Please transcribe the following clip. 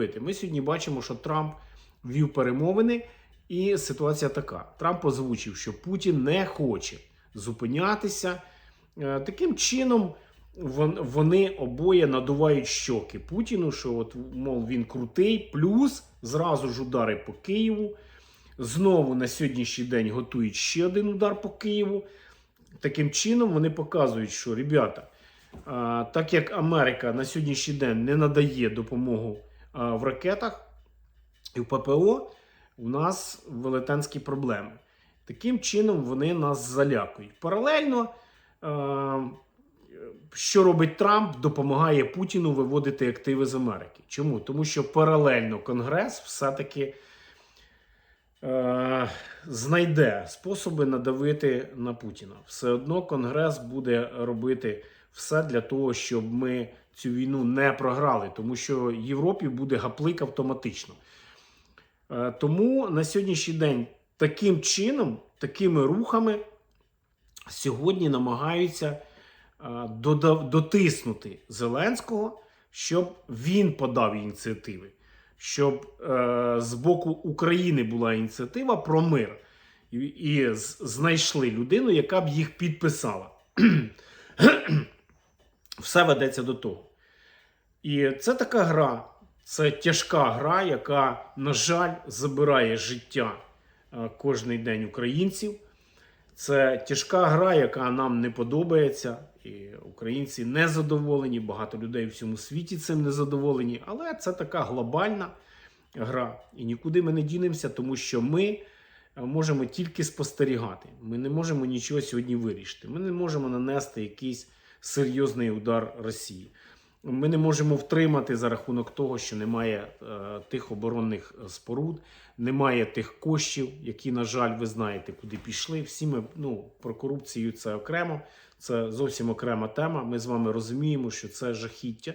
давити. Ми сьогодні бачимо, що Трамп вів перемовини, і ситуація така: Трамп озвучив, що Путін не хоче зупинятися. Е, Таким чином, вони обоє надувають щоки Путіну, що от, мов він крутий, плюс зразу ж удари по Києву. Знову на сьогоднішній день готують ще один удар по Києву. Таким чином вони показують, що ребята, так як Америка на сьогоднішній день не надає допомогу в ракетах і в ППО, у нас велетенські проблеми. Таким чином вони нас залякують. Паралельно, що робить Трамп, допомагає Путіну виводити активи з Америки. Чому? Тому що паралельно Конгрес все-таки е, знайде способи надавити на Путіна. Все одно Конгрес буде робити все для того, щоб ми цю війну не програли, тому що Європі буде гаплик автоматично. Е, тому на сьогоднішній день таким чином, такими рухами сьогодні намагаються е, дотиснути Зеленського, щоб він подав ініціативи, щоб е, з боку України була ініціатива про мир, і, і знайшли людину, яка б їх підписала. Все ведеться до того. І це така гра, це тяжка гра, яка, на жаль, забирає життя е, кожний день українців. Це тяжка гра, яка нам не подобається. І українці не задоволені, багато людей в всьому світі цим не задоволені. Але це така глобальна гра. І нікуди ми не дінемося, тому що ми е, можемо тільки спостерігати. Ми не можемо нічого сьогодні вирішити. Ми не можемо нанести якийсь серйозний удар Росії. Ми не можемо втримати за рахунок того, що немає е, тих оборонних споруд, немає тих коштів, які, на жаль, ви знаєте, куди пішли. Всі ми ну, про корупцію це окремо, це зовсім окрема тема. Ми з вами розуміємо, що це жахіття.